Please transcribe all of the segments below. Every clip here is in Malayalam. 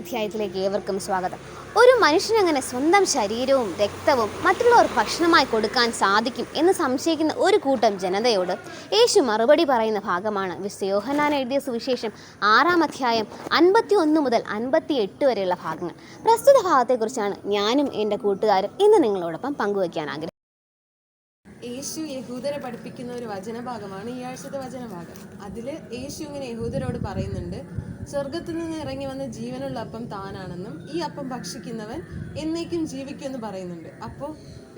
അധ്യായത്തിലേക്ക് ഏവർക്കും സ്വാഗതം. ഒരു മനുഷ്യനങ്ങനെ സ്വന്തം ശരീരവും രക്തവും മറ്റുള്ളവർ ഭക്ഷണമായി കൊടുക്കാൻ സാധിക്കും എന്ന് സംശയിക്കുന്ന ഒരു കൂട്ടം ജനതയോട് യേശു മറുപടി പറയുന്ന ഭാഗമാണ് വിശുദ്ധ യോഹന്നാൻ എഴുതിയ സുവിശേഷം ആറാം അധ്യായം അൻപത്തി ഒന്ന് മുതൽ അൻപത്തി എട്ട് വരെയുള്ള ഭാഗങ്ങൾ. പ്രസ്തുത ഭാഗത്തെക്കുറിച്ചാണ് ഞാനും എന്റെ കൂട്ടുകാരും ഇന്ന് നിങ്ങളോടൊപ്പം പങ്കുവയ്ക്കാൻ ആഗ്രഹിക്കുന്നത്. യേശു യഹൂദരെ പഠിപ്പിക്കുന്ന ഒരു വചനഭാഗമാണ് ഈ ആഴ്ചത്തെ വചനഭാഗം. അതിൽ യേശു ഇങ്ങനെ യഹൂദരോട് പറയുന്നുണ്ട് സ്വർഗത്തിൽ നിന്ന് ഇറങ്ങി വന്ന ജീവനുള്ള അപ്പം താനാണെന്നും ഈ അപ്പം ഭക്ഷിക്കുന്നവൻ എന്നേക്കും ജീവിക്കുമെന്ന് പറയുന്നുണ്ട്. അപ്പോൾ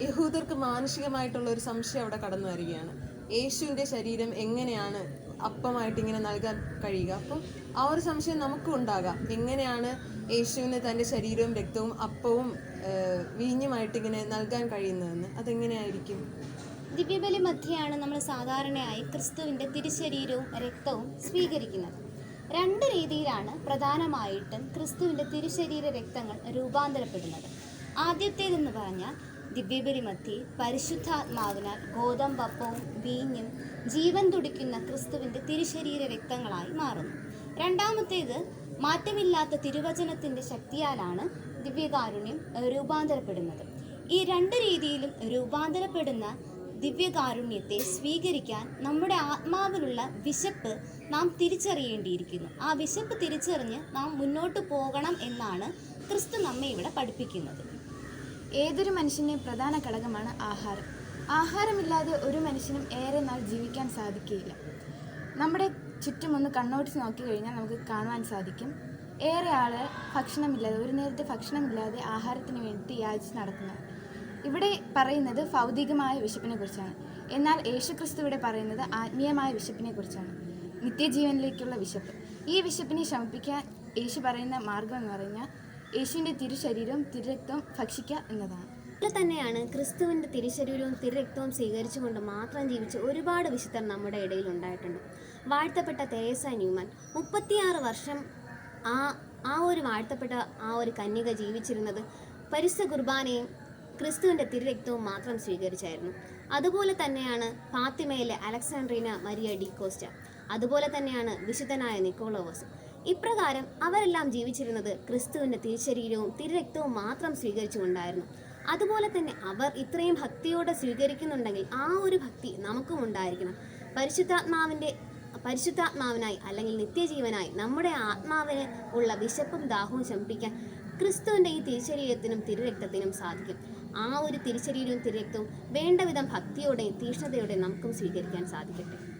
യഹൂദർക്ക് മാനസികമായിട്ടുള്ള ഒരു സംശയം അവിടെ കടന്നു വരികയാണ്. യേശുവിന്റെ ശരീരം എങ്ങനെയാണ് അപ്പമായിട്ട് ഇങ്ങനെ നൽകാൻ കഴിയുക? അപ്പോൾ ആ ഒരു സംശയം നമുക്കും ഉണ്ടാകാം. എങ്ങനെയാണ് യേശുവിന് തന്റെ ശരീരവും രക്തവും അപ്പവും വീഞ്ഞുമായിട്ട് ഇങ്ങനെ നൽകാൻ കഴിയുന്നതെന്ന്? അതെങ്ങനെയായിരിക്കും? ദിവ്യബലി മധ്യയാണ് നമ്മൾ സാധാരണയായി ക്രിസ്തുവിന്റെ തിരുശരീരവും രക്തവും സ്വീകരിക്കുന്നത്. രണ്ട് രീതിയിലാണ് പ്രധാനമായിട്ടും ക്രിസ്തുവിന്റെ തിരുശരീര രക്തങ്ങൾ രൂപാന്തരപ്പെടുന്നത്. ആദ്യത്തേതെന്ന് പറഞ്ഞാൽ ദിവ്യബലി മധ്യേ പരിശുദ്ധാത്മാവിനാൽ ഗോതമ്പപ്പവും വീഞ്ഞും ജീവൻ തുടിക്കുന്ന ക്രിസ്തുവിന്റെ തിരുശരീര രക്തങ്ങളായി മാറുന്നു. രണ്ടാമത്തേത് മാറ്റമില്ലാത്ത തിരുവചനത്തിന്റെ ശക്തിയാലാണ് ദിവ്യകാരുണ്യം രൂപാന്തരപ്പെടുന്നത്. ഈ രണ്ട് രീതിയിലും രൂപാന്തരപ്പെടുന്ന ദിവ്യകാരുണ്യത്തെ സ്വീകരിക്കാൻ നമ്മുടെ ആത്മാവിലുള്ള വിശപ്പ് നാം തിരിച്ചറിയേണ്ടിയിരിക്കുന്നു. ആ വിശപ്പ് തിരിച്ചറിഞ്ഞ് നാം മുന്നോട്ട് പോകണം എന്നാണ് ക്രിസ്തു നമ്മെ ഇവിടെ പഠിപ്പിക്കുന്നത്. ഏതൊരു മനുഷ്യന്റെ പ്രധാന ഘടകമാണ് ആഹാരം. ആഹാരമില്ലാതെ ഒരു മനുഷ്യനും ഏറെ നാൾ ജീവിക്കാൻ സാധിക്കുകയില്ല. നമ്മുടെ ചുറ്റുമൊന്ന് ഒന്ന് നോക്കി കഴിഞ്ഞാൽ നമുക്ക് കാണുവാൻ സാധിക്കും. ഏറെ ആൾ ഭക്ഷണമില്ലാതെ ഒരു നേരത്തെ ഭക്ഷണമില്ലാതെ ആഹാരത്തിന് വേണ്ടി യാചിച്ച് നടക്കുന്നത് ഇവിടെ പറയുന്നത് ഭൗതികമായ വിശപ്പിനെ കുറിച്ചാണ്. എന്നാൽ യേശുക്രിസ്തു ഇവിടെ പറയുന്നത് ആത്മീയമായ വിശപ്പിനെ കുറിച്ചാണ്. നിത്യജീവനിലേക്കുള്ള വിശപ്പ്. ഈ വിശപ്പിനെ ശമിപ്പിക്കാൻ യേശു പറയുന്ന മാർഗം എന്ന് പറഞ്ഞാൽ യേശുവിന്റെ തിരുശരീരവും തിരുരക്തവും ഭക്ഷിക്കുക എന്നതാണ്. അതുപോലെ തന്നെയാണ് ക്രിസ്തുവിന്റെ തിരുശരീരവും തിരുരക്തവും സ്വീകരിച്ചുകൊണ്ട് മാത്രം ജീവിച്ച ഒരുപാട് വിശുദ്ധർ നമ്മുടെ ഇടയിൽ ഉണ്ടായിട്ടുണ്ട്. വാഴ്ത്തപ്പെട്ട തെരേസ ന്യൂമൻ മുപ്പത്തിയാറ് വർഷം ആ ആ ഒരു വാഴ്ത്തപ്പെട്ട ആ ഒരു കന്യക ജീവിച്ചിരുന്നത് പരിശുദ്ധ കുർബാനയും ക്രിസ്തുവിന്റെ തിരുരക്തവും മാത്രം സ്വീകരിച്ചായിരുന്നു. അതുപോലെ തന്നെയാണ് ഫാത്തിമയിലെ അലക്സാണ്ട്രീന മരിയ ഡിക്കോസ്റ്റ അതുപോലെ തന്നെയാണ് വിശുദ്ധനായ നിക്കോളോവസ്. ഇപ്രകാരം അവരെല്ലാം ജീവിച്ചിരുന്നത് ക്രിസ്തുവിന്റെ തിരുശരീരവും തിരുരക്തവും മാത്രം സ്വീകരിച്ചുകൊണ്ടായിരുന്നു. അതുപോലെ തന്നെ അവർ ഇത്രയും ഭക്തിയോടെ സ്വീകരിക്കുന്നുണ്ടെങ്കിൽ ആ ഒരു ഭക്തി നമുക്കും ഉണ്ടായിരിക്കണം. പരിശുദ്ധാത്മാവിന്റെ പരിശുദ്ധാത്മാവിനായി അല്ലെങ്കിൽ നിത്യജീവനായി നമ്മുടെ ആത്മാവിന് ഉള്ള വിശപ്പും ദാഹവും ശമിപ്പിക്കാൻ ക്രിസ്തുവിന്റെ ഈ തിരുശരീരത്തിനും തിരുരക്തത്തിനും സാധിക്കും. ആ ഒരു തിരിച്ചറിയലും തിരക്തും വേണ്ടവിധം ഭക്തിയോടെയും തീഷ്ണതയോടെയും നമുക്കും സ്വീകരിക്കാൻ സാധിക്കട്ടെ.